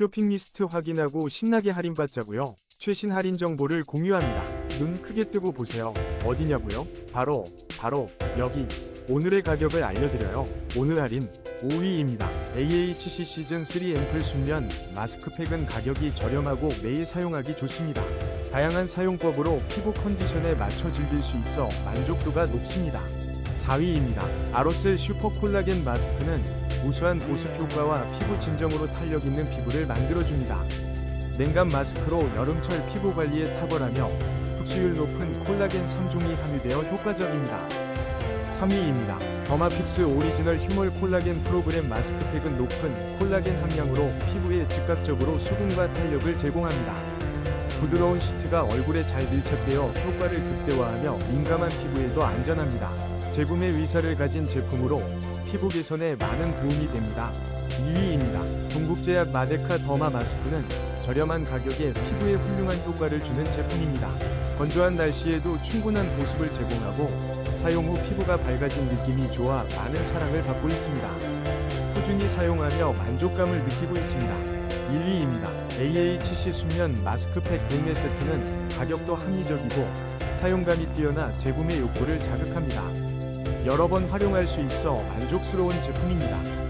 쇼핑 리스트 확인하고 신나게 할인받자고요. 최신 할인 정보를 공유합니다. 눈 크게 뜨고 보세요. 어디냐고요? 바로 바로 여기. 오늘의 가격을 알려드려요. 오늘 할인 5위입니다. AHC 시즌 3 앰플 순면 마스크팩은 가격이 저렴하고 매일 사용하기 좋습니다. 다양한 사용법으로 피부 컨디션에 맞춰 즐길 수 있어 만족도가 높습니다. 4위입니다. 아로셀 슈퍼 콜라겐 마스크는 우수한 보습 효과와 피부 진정으로 탄력 있는 피부를 만들어줍니다. 냉감 마스크로 여름철 피부 관리에 탁월하며 흡수율 높은 콜라겐 3종이 함유되어 효과적입니다. 3위입니다. 더마픽스 오리지널 휴멀 콜라겐 프로그램 마스크팩은 높은 콜라겐 함량으로 피부에 즉각적으로 수분과 탄력을 제공합니다. 부드러운 시트가 얼굴에 잘 밀착되어 효과를 극대화하며 민감한 피부에도 안전합니다. 재구매 의사를 가진 제품으로 피부 개선에 많은 도움이 됩니다. 2위입니다. 동국제약 마데카 더마 마스크는 저렴한 가격에 피부에 훌륭한 효과를 주는 제품입니다. 건조한 날씨에도 충분한 보습을 제공하고 사용 후 피부가 밝아진 느낌이 좋아 많은 사랑을 받고 있습니다. 꾸준히 사용하며 만족감을 느끼고 있습니다. 1위입니다. AHC 순면 마스크팩 100매 세트는 가격도 합리적이고 사용감이 뛰어나 재구매 욕구를 자극합니다. 여러 번 활용할 수 있어 만족스러운 제품입니다.